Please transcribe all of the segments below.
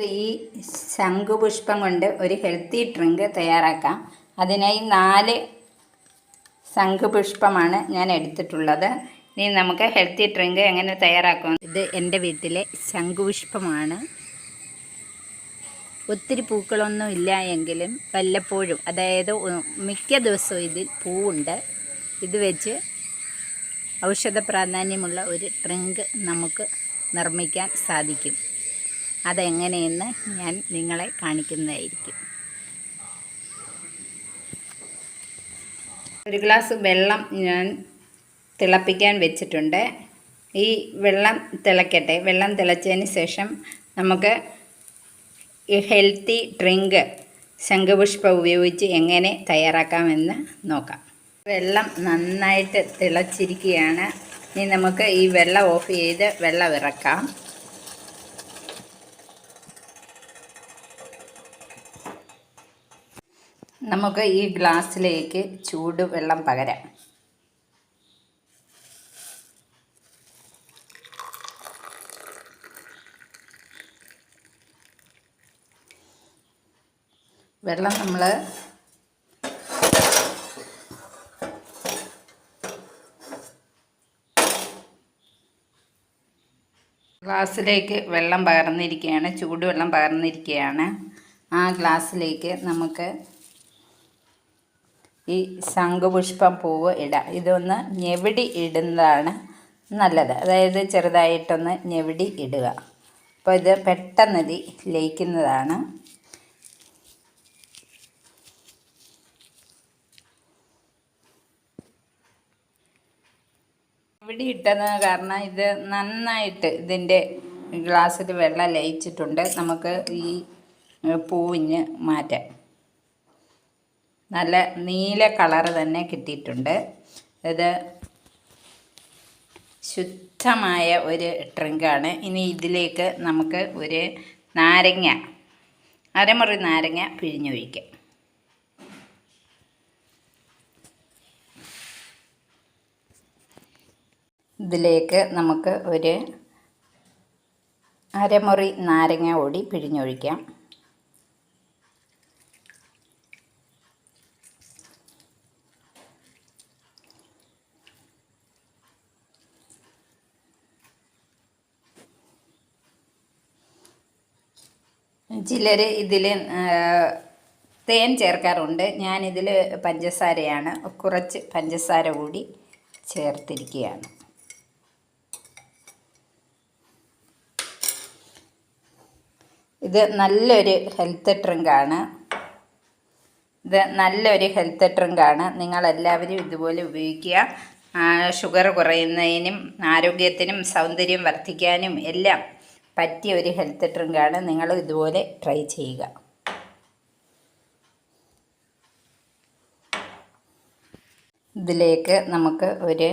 ഈ ശംഖുപുഷ്പം കൊണ്ട് ഒരു ഹെൽത്തി ഡ്രിങ്ക് തയ്യാറാക്കാം. അതിനായി നാല് ശംഖുപുഷ്പമാണ് ഞാൻ എടുത്തിട്ടുള്ളത്. ഇനി നമുക്ക് ഹെൽത്തി ഡ്രിങ്ക് എങ്ങനെ തയ്യാറാക്കാം? ഇത് എന്റെ വീട്ടിലെ ശംഖുപുഷ്പമാണ്. ഒത്തിരി പൂക്കളൊന്നും ഇല്ല എങ്കിലും വല്ലപ്പോഴും അതായത് മിക്ക ദിവസവും ഇതിൽ പൂവുണ്ട്. ഇത് വെച്ച് ഔഷധ പ്രാധാന്യമുള്ള ഒരു ഡ്രിങ്ക് നമുക്ക് നിർമ്മിക്കാൻ സാധിക്കും. അതെങ്ങനെയെന്ന് ഞാൻ നിങ്ങളെ കാണിക്കുന്നതായിരിക്കും. ഒരു ഗ്ലാസ് വെള്ളം ഞാൻ തിളപ്പിക്കാൻ വെച്ചിട്ടുണ്ട്. ഈ വെള്ളം തിളക്കട്ടെ. വെള്ളം തിളച്ചതിന് ശേഷം നമുക്ക് ഹെൽത്തി ഡ്രിങ്ക് ശംഖുപുഷ്പം ഉപയോഗിച്ച് എങ്ങനെ തയ്യാറാക്കാമെന്ന് നോക്കാം. വെള്ളം നന്നായിട്ട് തിളച്ചിരിക്കുകയാണ്. ഇനി നമുക്ക് ഈ വെള്ളം ഓഫ് ചെയ്ത് വെള്ളം ഇറക്കാം. നമുക്ക് ഈ ഗ്ലാസ്സിലേക്ക് ചൂടുവെള്ളം പകരാം. വെള്ളം നമ്മൾ ഗ്ലാസ്സിലേക്ക് വെള്ളം പകർന്നിരിക്കുകയാണ് ചൂടുവെള്ളം പകർന്നിരിക്കുകയാണ്. ആ ഗ്ലാസ്സിലേക്ക് നമുക്ക് ഈ ശംഖുപുഷ്പം പൂവ് ഇടാം. ഇതൊന്ന് ഞെവിടി ഇടുന്നതാണ് നല്ലത്. അതായത് ചെറുതായിട്ടൊന്ന് ഞെവിടി ഇടുക. അപ്പോൾ ഇത് പെട്ടെന്ന് ഇത് ലയിക്കുന്നതാണ്. ഇവിടെ ഇട്ടത് കാരണം ഇത് നന്നായിട്ട് ഇതിന്റെ ഗ്ലാസ്സിൽ വെള്ളം ലയിച്ചിട്ടുണ്ട്. നമുക്ക് ഈ പൂവിന് മാറ്റാം. നല്ല നീല കളറ് തന്നെ കിട്ടിയിട്ടുണ്ട്. ഇത് ശുദ്ധമായ ഒരു ഡ്രിങ്കാണ്. ഇനി ഇതിലേക്ക് നമുക്ക് ഒരു നാരങ്ങ അരമുറി നാരങ്ങ പിഴിഞ്ഞൊഴിക്കാം ഇതിലേക്ക് നമുക്ക് ഒരു അരമുറി നാരങ്ങ കൂടി പിഴിഞ്ഞൊഴിക്കാം ചിലർ ഇതിൽ തേൻ ചേർക്കാറുണ്ട്. ഞാനിതിൽ പഞ്ചസാരയാണ്. കുറച്ച് പഞ്ചസാര കൂടി ചേർത്തിരിക്കുകയാണ്. ഇത് നല്ലൊരു ഹെൽത്ത് ഡ്രിങ്കാണ്. ഇത് നല്ലൊരു ഹെൽത്ത് ഡ്രിങ്കാണ്. നിങ്ങളെല്ലാവരും ഇതുപോലെ ഉപയോഗിക്കുക. ഷുഗർ കുറയുന്നതിനും ആരോഗ്യത്തിനും സൗന്ദര്യം വർദ്ധിക്കാനും എല്ലാം പറ്റിയ ഒരു ഹെൽത്ത് ഡ്രിങ്കാണ് നിങ്ങൾ ഇതുപോലെ ട്രൈ ചെയ്യുക. ഇതിലേക്ക് നമുക്ക് ഒരു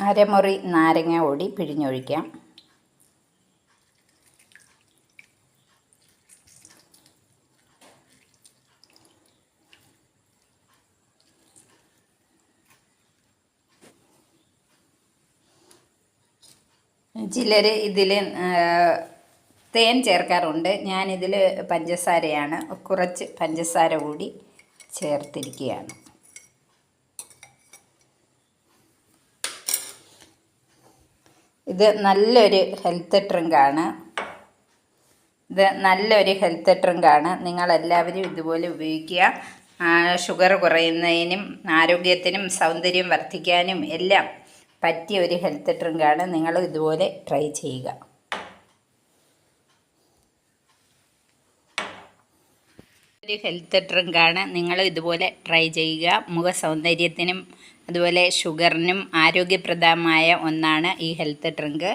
അരമുറി നാരങ്ങ ഓടി പിഴിഞ്ഞൊഴിക്കാം. ചിലർ ഇതിൽ തേൻ ചേർക്കാറുണ്ട്. ഞാനിതിൽ പഞ്ചസാരയാണ്. കുറച്ച് പഞ്ചസാര കൂടി ചേർത്തിരിക്കുകയാണ്. ഇത് നല്ലൊരു ഹെൽത്ത് ഡ്രിങ്കാണ്. ഇത് നല്ലൊരു ഹെൽത്ത് ഡ്രിങ്കാണ്. നിങ്ങളെല്ലാവരും ഇതുപോലെ ഉപയോഗിക്കുക. ഷുഗർ കുറയുന്നതിനും ആരോഗ്യത്തിനും സൗന്ദര്യം വർദ്ധിക്കാനും എല്ലാം പറ്റിയ ഒരു ഹെൽത്ത് ഡ്രിങ്കാണ് നിങ്ങൾ ഇതുപോലെ ട്രൈ ചെയ്യുക. ഒരു ഹെൽത്ത് ഡ്രിങ്കാണ് നിങ്ങൾ ഇതുപോലെ ട്രൈ ചെയ്യുക. മുഖ സൗന്ദര്യത്തിനും അതുപോലെ ഷുഗറിനും ആരോഗ്യപ്രദമായ ഒന്നാണ് ഈ ഹെൽത്ത് ഡ്രിങ്ക്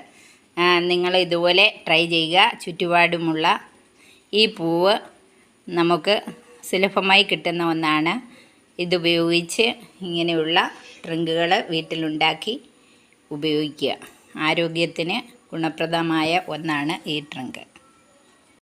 നിങ്ങൾ ഇതുപോലെ ട്രൈ ചെയ്യുക. ചുറ്റുപാടുമുള്ള ഈ പൂവ് നമുക്ക് സുലഭമായി കിട്ടുന്ന ഒന്നാണ്. ഇതുപയോഗിച്ച് ഇങ്ങനെയുള്ള ഡ്രിങ്കുകൾ വീട്ടിലുണ്ടാക്കി ഉപയോഗിക്കുക. ആരോഗ്യത്തിന് ഗുണപ്രദമായ ഒന്നാണ് ഈ ഡ്രിങ്ക്.